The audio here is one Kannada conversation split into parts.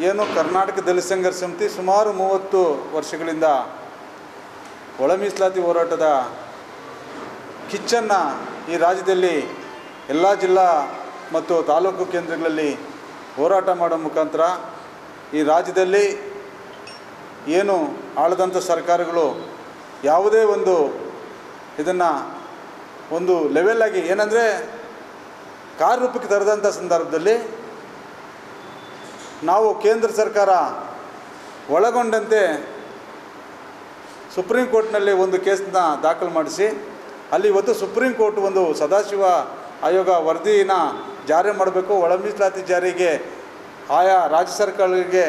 ಏನು ಕರ್ನಾಟಕ ದಲಿತ ಸಂಘರ್ಷ ಸಮಿತಿ ಸುಮಾರು ಮೂವತ್ತು ವರ್ಷಗಳಿಂದ ಒಳ ಮೀಸಲಾತಿ ಹೋರಾಟದ ಕಿಚ್ಚನ್ನು ಈ ರಾಜ್ಯದಲ್ಲಿ ಎಲ್ಲ ಜಿಲ್ಲಾ ಮತ್ತು ತಾಲೂಕು ಕೇಂದ್ರಗಳಲ್ಲಿ ಹೋರಾಟ ಮಾಡೋ ಮುಖಾಂತರ ಈ ರಾಜ್ಯದಲ್ಲಿ ಏನು ಆಳದಂಥ ಸರ್ಕಾರಗಳು ಯಾವುದೇ ಒಂದು ಇದನ್ನು ಒಂದು ಲೆವೆಲ್ಲಾಗಿ ಏನಂದರೆ ಕಾರ್ಯರೂಪಕ್ಕೆ ತರದಂಥ ಸಂದರ್ಭದಲ್ಲಿ ನಾವು ಕೇಂದ್ರ ಸರ್ಕಾರ ಒಳಗೊಂಡಂತೆ ಸುಪ್ರೀಂ ಕೋರ್ಟ್ನಲ್ಲಿ ಒಂದು ಕೇಸನ್ನ ದಾಖಲು ಮಾಡಿಸಿ, ಅಲ್ಲಿ ಇವತ್ತು ಸುಪ್ರೀಂ ಕೋರ್ಟ್ ಒಂದು ಸದಾಶಿವ ಆಯೋಗ ವರದಿನ ಜಾರಿ ಮಾಡಬೇಕು. ಒಳ ಮೀಸಲಾತಿ ಜಾರಿಗೆ ಆಯಾ ರಾಜ್ಯ ಸರ್ಕಾರಗಳಿಗೆ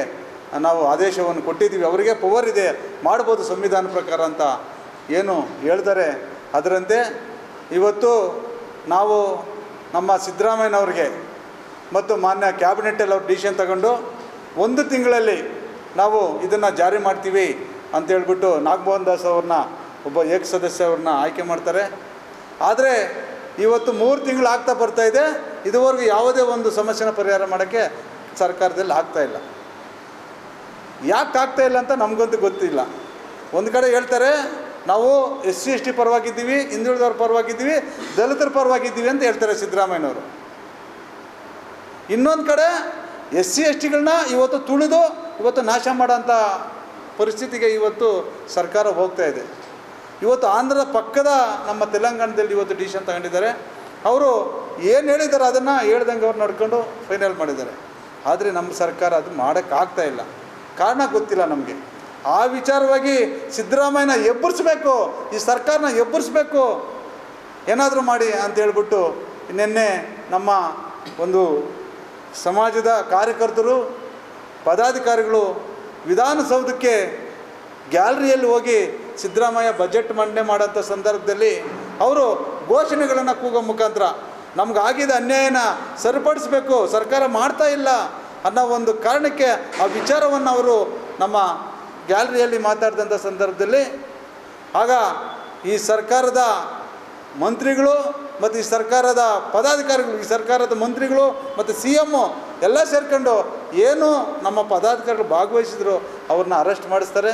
ನಾವು ಆದೇಶವನ್ನು ಕೊಟ್ಟಿದ್ದೀವಿ. ಅವರಿಗೆ ಪವರ್ ಇದೆ. ಮಾಡ್ಬೋದು ಸಂವಿಧಾನ ಪ್ರಕಾರ ಅಂತ ಏನು ಹೇಳ್ತಾರೆ. ಅದರಂತೆ ಇವತ್ತು ನಾವು ನಮ್ಮ ಸಿದ್ದರಾಮಯ್ಯನವ್ರಿಗೆ ಮತ್ತು ಮಾನ್ಯ ಕ್ಯಾಬಿನೆಟ್ಟಲ್ಲಿ ಅವ್ರು ಡಿಸಿಷನ್ ತಗೊಂಡು ಒಂದು ತಿಂಗಳಲ್ಲಿ ನಾವು ಇದನ್ನು ಜಾರಿ ಮಾಡ್ತೀವಿ ಅಂತ ಹೇಳ್ಬಿಟ್ಟು ನಾಗಮೋಹನ್ ದಾಸ್ ಅವ್ರನ್ನ ಒಬ್ಬ ಏಕ ಸದಸ್ಯ ಅವ್ರನ್ನ ಆಯ್ಕೆ ಮಾಡ್ತಾರೆ. ಆದರೆ ಇವತ್ತು ಮೂರು ತಿಂಗಳು ಆಗ್ತಾ ಬರ್ತಾ ಇದೆ. ಇದುವರೆಗೂ ಯಾವುದೇ ಒಂದು ಸಮಸ್ಯೆನ ಪರಿಹಾರ ಮಾಡೋಕ್ಕೆ ಸರ್ಕಾರದಲ್ಲಿ ಆಗ್ತಾ ಇಲ್ಲ. ಯಾಕೆ ಆಗ್ತಾ ಇಲ್ಲ ಅಂತ ನಮಗಂತೂ ಗೊತ್ತಿಲ್ಲ. ಒಂದು ಕಡೆ ಹೇಳ್ತಾರೆ, ನಾವು ಎಸ್ ಸಿ ಎಸ್ ಟಿ ಪರವಾಗಿದ್ದೀವಿ, ಹಿಂದುಳಿದವ್ರ ಪರವಾಗಿದ್ದೀವಿ, ದಲಿತರ ಪರವಾಗಿದ್ದೀವಿ ಅಂತ ಹೇಳ್ತಾರೆ ಸಿದ್ದರಾಮಯ್ಯನವರು. ಇನ್ನೊಂದು ಕಡೆ ಎಸ್ ಸಿ ಎಸ್ ಟಿಗಳನ್ನ ಇವತ್ತು ತುಳಿದು ಇವತ್ತು ನಾಶ ಮಾಡೋಂಥ ಪರಿಸ್ಥಿತಿಗೆ ಇವತ್ತು ಸರ್ಕಾರ ಹೋಗ್ತಾ ಇದೆ. ಇವತ್ತು ಆಂಧ್ರದ ಪಕ್ಕದ ನಮ್ಮ ತೆಲಂಗಾಣದಲ್ಲಿ ಇವತ್ತು ಡಿಸಿಷನ್ ತಗೊಂಡಿದ್ದಾರೆ. ಅವರು ಏನು ಹೇಳಿದ್ದಾರೆ ಅದನ್ನು ಹೇಳ್ದಂಗೆ ಅವ್ರು ನಡ್ಕೊಂಡು ಫೈನಲ್ ಮಾಡಿದ್ದಾರೆ. ಆದರೆ ನಮ್ಮ ಸರ್ಕಾರ ಅದು ಮಾಡೋಕ್ಕಾಗ್ತಾ ಇಲ್ಲ. ಕಾರಣ ಗೊತ್ತಿಲ್ಲ ನಮಗೆ. ಆ ವಿಚಾರವಾಗಿ ಸಿದ್ದರಾಮಯ್ಯನ ಎಬ್ಬರಿಸ್ಬೇಕು, ಈ ಸರ್ಕಾರನ ಎಬ್ಬರಿಸ್ಬೇಕು, ಏನಾದರೂ ಮಾಡಿ ಅಂತ ಹೇಳ್ಬಿಟ್ಟು ನಿನ್ನೆ ನಮ್ಮ ಒಂದು ಸಮಾಜದ ಕಾರ್ಯಕರ್ತರು, ಪದಾಧಿಕಾರಿಗಳು ವಿಧಾನಸೌಧಕ್ಕೆ ಗ್ಯಾಲರಿಯಲ್ಲಿ ಹೋಗಿ ಸಿದ್ದರಾಮಯ್ಯ ಬಜೆಟ್ ಮಂಡನೆ ಮಾಡೋಂಥ ಸಂದರ್ಭದಲ್ಲಿ ಅವರು ಘೋಷಣೆಗಳನ್ನು ಕೂಗೋ ಮುಖಾಂತರ ನಮಗಾಗಿದ್ದ ಅನ್ಯಾಯನ ಸರಿಪಡಿಸಬೇಕು, ಸರ್ಕಾರ ಮಾಡ್ತಾ ಇಲ್ಲ ಅನ್ನೋ ಒಂದು ಕಾರಣಕ್ಕೆ ಆ ವಿಚಾರವನ್ನು ಅವರು ನಮ್ಮ ಗ್ಯಾಲರಿಯಲ್ಲಿ ಮಾತಾಡಿದಂಥ ಸಂದರ್ಭದಲ್ಲಿ ಆಗ ಈ ಸರ್ಕಾರದ ಮಂತ್ರಿಗಳು ಮತ್ತು ಈ ಸರ್ಕಾರದ ಪದಾಧಿಕಾರಿಗಳು, ಈ ಸರ್ಕಾರದ ಮಂತ್ರಿಗಳು ಮತ್ತು ಸಿ ಎಮ್ಮು ಎಲ್ಲ ಸೇರ್ಕೊಂಡು ಏನು ನಮ್ಮ ಪದಾಧಿಕಾರಿಗಳು ಭಾಗವಹಿಸಿದ್ರು, ಅವ್ರನ್ನ ಅರೆಸ್ಟ್ ಮಾಡಿಸ್ತಾರೆ,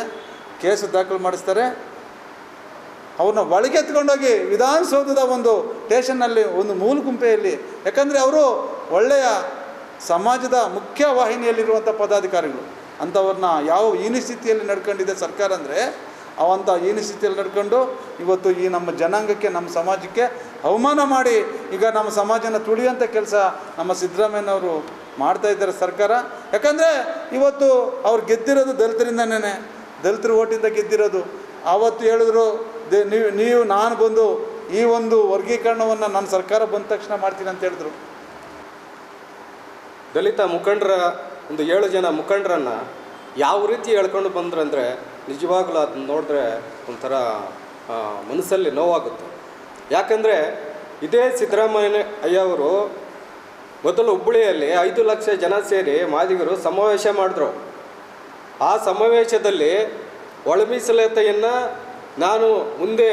ಕೇಸು ದಾಖಲು ಮಾಡಿಸ್ತಾರೆ. ಅವ್ರನ್ನ ಒಳಗೆ ಎತ್ಕೊಂಡೋಗಿ ವಿಧಾನಸೌಧದ ಒಂದು ಸ್ಟೇಷನ್ನಲ್ಲಿ, ಒಂದು ಮೂಲ ಗುಂಪೆಯಲ್ಲಿ ಯಾಕಂದರೆ ಅವರು ಒಳ್ಳೆಯ ಸಮಾಜದ ಮುಖ್ಯ ವಾಹಿನಿಯಲ್ಲಿರುವಂಥ ಪದಾಧಿಕಾರಿಗಳು. ಅಂಥವ್ರನ್ನ ಯಾವ ಹೀನ ಸ್ಥಿತಿಯಲ್ಲಿ ನಡ್ಕೊಂಡಿದೆ ಸರ್ಕಾರ ಅಂದರೆ ಅವಂಥ ಏನು ಸ್ಥಿತಿಯಲ್ಲಿ ನಡ್ಕೊಂಡು ಇವತ್ತು ಈ ನಮ್ಮ ಜನಾಂಗಕ್ಕೆ, ನಮ್ಮ ಸಮಾಜಕ್ಕೆ ಅವಮಾನ ಮಾಡಿ ಈಗ ನಮ್ಮ ಸಮಾಜನ ತುಳಿಯುವಂಥ ಕೆಲಸ ನಮ್ಮ ಸಿದ್ದರಾಮಯ್ಯನವರು ಮಾಡ್ತಾ ಇದ್ದಾರೆ ಸರ್ಕಾರ. ಯಾಕಂದರೆ ಇವತ್ತು ಅವ್ರು ಗೆದ್ದಿರೋದು ದಲಿತರಿಂದನೇ ದಲಿತರು ಓಟಿಂದ ಗೆದ್ದಿರೋದು. ಆವತ್ತು ಹೇಳಿದ್ರು, ದೇ, ನೀವು ನೀವು, ನಾನು ಬಂದು ಈ ಒಂದು ವರ್ಗೀಕರಣವನ್ನು ನನ್ನ ಸರ್ಕಾರ ಬಂದ ತಕ್ಷಣ ಮಾಡ್ತೀನಿ ಅಂತ ಹೇಳಿದ್ರು. ದಲಿತ ಮುಖಂಡರ, ಒಂದು ಏಳು ಜನ ಮುಖಂಡರನ್ನು ಯಾವ ರೀತಿ ಹೇಳ್ಕೊಂಡು ಬಂದ್ರಂದರೆ ನಿಜವಾಗ್ಲೂ ಅದನ್ನ ನೋಡಿದ್ರೆ ಒಂಥರ ಮನಸ್ಸಲ್ಲಿ ನೋವಾಗುತ್ತೆ. ಯಾಕಂದರೆ ಇದೇ ಸಿದ್ದರಾಮಯ್ಯ ಅಯ್ಯವರು ಮೊದಲು ಹುಬ್ಬಳ್ಳಿಯಲ್ಲಿ ಐದು ಲಕ್ಷ ಜನ ಸೇರಿ ಮಾದಿಗರು ಸಮಾವೇಶ ಮಾಡಿದ್ರು. ಆ ಸಮಾವೇಶದಲ್ಲಿ ಒಳಮೀಸಲತೆಯನ್ನು ನಾನು ಮುಂದೆ,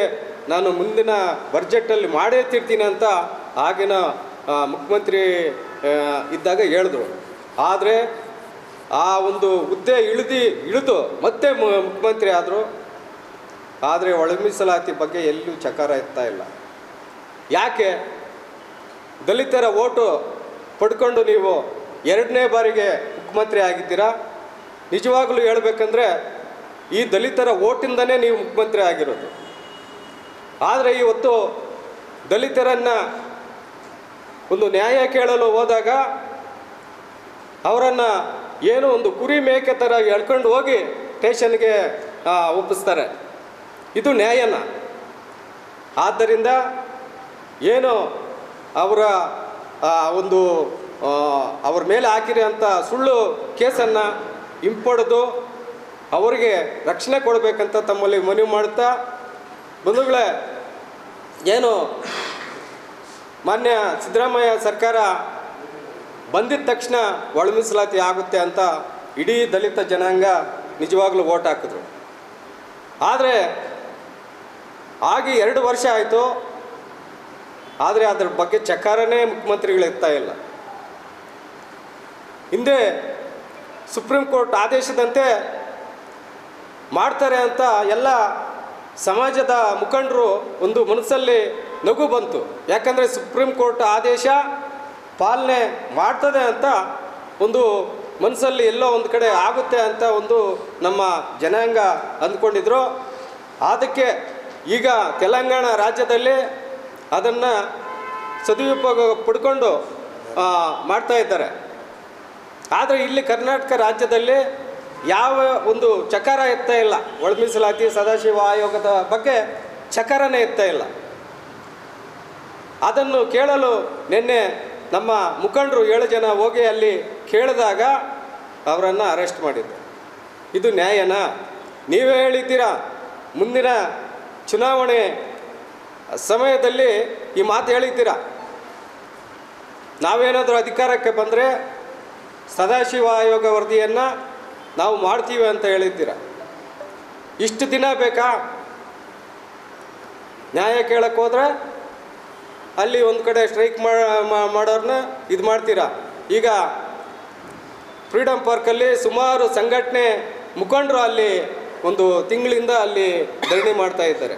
ನಾನು ಮುಂದಿನ ಬಜೆಟ್ಟಲ್ಲಿ ಮಾಡೇ ತಿರ್ತೀನಿ ಅಂತ ಆಗಿನ ಮುಖ್ಯಮಂತ್ರಿ ಇದ್ದಾಗ ಹೇಳಿದ್ರು. ಆದರೆ ಆ ಒಂದು ಹುದ್ದೆ ಇಳಿದು ಇಳಿದು ಮತ್ತೆ ಮುಖ್ಯಮಂತ್ರಿ ಆದರು. ಆದರೆ ಒಳ ಮೀಸಲಾತಿ ಬಗ್ಗೆ ಎಲ್ಲೂ ಚಕಾರ ಎತ್ತಾ ಇಲ್ಲ. ಯಾಕೆ? ದಲಿತರ ಓಟು ಪಡ್ಕೊಂಡು ನೀವು ಎರಡನೇ ಬಾರಿಗೆ ಮುಖ್ಯಮಂತ್ರಿ ಆಗಿದ್ದೀರಾ? ನಿಜವಾಗಲೂ ಹೇಳಬೇಕಂದ್ರೆ ಈ ದಲಿತರ ಓಟಿಂದನೇ ನೀವು ಮುಖ್ಯಮಂತ್ರಿ ಆಗಿರೋದು. ಆದರೆ ಇವತ್ತು ದಲಿತರನ್ನು ಒಂದು ನ್ಯಾಯ ಕೇಳಲು ಹೋದಾಗ ಅವರನ್ನು ಏನೋ ಒಂದು ಕುರಿ ಮೇಕೆ ಥರ ಎಳ್ಕೊಂಡು ಹೋಗಿ ಸ್ಟೇಷನ್ಗೆ ಒಪ್ಪಿಸ್ತಾರೆ. ಇದು ನ್ಯಾಯನ. ಆದ್ದರಿಂದ ಏನು ಅವರ ಒಂದು ಅವ್ರ ಮೇಲೆ ಹಾಕಿರೋಂಥ ಸುಳ್ಳು ಕೇಸನ್ನು ಹಿಂಪಡೆದು ಅವರಿಗೆ ರಕ್ಷಣೆ ಕೊಡಬೇಕಂತ ತಮ್ಮಲ್ಲಿ ಮನವಿ ಮಾಡ್ತಾ, ಬಂಧುಗಳೇ, ಏನು ಮಾನ್ಯ ಸಿದ್ದರಾಮಯ್ಯ ಸರ್ಕಾರ ಬಂದಿದ ತಕ್ಷಣ ಒಳ ಮೀಸಲಾತಿ ಆಗುತ್ತೆ ಅಂತ ಇಡೀ ದಲಿತ ಜನಾಂಗ ನಿಜವಾಗ್ಲೂ ಓಟ್ ಹಾಕಿದ್ರು. ಆದರೆ ಆಗಿ ಎರಡು ವರ್ಷ ಆಯಿತು. ಆದರೆ ಅದ್ರ ಬಗ್ಗೆ ಚಕಾರನೇ ಮುಖ್ಯಮಂತ್ರಿಗಳು ಎತ್ತಾ ಇಲ್ಲ. ಹಿಂದೆ ಸುಪ್ರೀಂ ಕೋರ್ಟ್ ಆದೇಶದಂತೆ ಮಾಡ್ತಾರೆ ಅಂತ ಎಲ್ಲ ಸಮಾಜದ ಮುಖಂಡರು ಒಂದು ಮನಸ್ಸಲ್ಲಿ ನಗು ಬಂತು. ಯಾಕಂದರೆ ಸುಪ್ರೀಂ ಕೋರ್ಟ್ ಆದೇಶ ಪಾಲನೆ ಮಾಡ್ತದೆ ಅಂತ ಒಂದು ಮನಸ್ಸಲ್ಲಿ ಎಲ್ಲೋ ಒಂದು ಕಡೆ ಆಗುತ್ತೆ ಅಂತ ಒಂದು ನಮ್ಮ ಜನಾಂಗ ಅಂದ್ಕೊಂಡಿದ್ರು. ಅದಕ್ಕೆ ಈಗ ತೆಲಂಗಾಣ ರಾಜ್ಯದಲ್ಲಿ ಅದನ್ನು ಸದುಪಯೋಗ ಪಡ್ಕೊಂಡು ಮಾಡ್ತಾ ಇದ್ದಾರೆ. ಆದರೆ ಇಲ್ಲಿ ಕರ್ನಾಟಕ ರಾಜ್ಯದಲ್ಲಿ ಯಾವ ಒಂದು ಚಕಾರ ಎತ್ತಾ ಇಲ್ಲ. ಒಳಮೀಸಲಾತಿ ಸದಾಶಿವ ಆಯೋಗದ ಬಗ್ಗೆ ಚಕಾರನೇ ಎತ್ತಾ ಇಲ್ಲ. ಅದನ್ನು ಕೇಳಲು ನಿನ್ನೆ ನಮ್ಮ ಮುಖಂಡರು ಏಳು ಜನ ಹೋಗಿ ಅಲ್ಲಿ ಕೇಳಿದಾಗ ಅವರನ್ನು ಅರೆಸ್ಟ್ ಮಾಡಿದ್ರು. ಇದು ನ್ಯಾಯನಾ? ನೀವೇ ಹೇಳಿದ್ದೀರಾ? ಮುಂದಿನ ಚುನಾವಣೆ ಸಮಯದಲ್ಲಿ ಈ ಮಾತು ಹೇಳಿದ್ದೀರಾ? ನಾವೇನಾದರೂ ಅಧಿಕಾರಕ್ಕೆ ಬಂದರೆ ಸದಾಶಿವ ಆಯೋಗ ವರದಿಯನ್ನು ನಾವು ಮಾಡ್ತೀವಿ ಅಂತ ಹೇಳಿದ್ದೀರ? ಇಷ್ಟು ದಿನ ಬೇಕಾ? ನ್ಯಾಯ ಕೇಳಕ್ಕೆ ಹೋದ್ರೆ ಅಲ್ಲಿ ಒಂದು ಕಡೆ ಸ್ಟ್ರೈಕ್ ಮಾಡೋರನ್ನ ಇದು ಮಾಡ್ತೀರಾ? ಈಗ ಫ್ರೀಡಮ್ ಪಾರ್ಕಲ್ಲಿ ಸುಮಾರು ಸಂಘಟನೆ ಮುಖಂಡರು ಅಲ್ಲಿ ಒಂದು ತಿಂಗಳಿಂದ ಅಲ್ಲಿ ಧರಣಿ ಮಾಡ್ತಾ ಇದ್ದಾರೆ.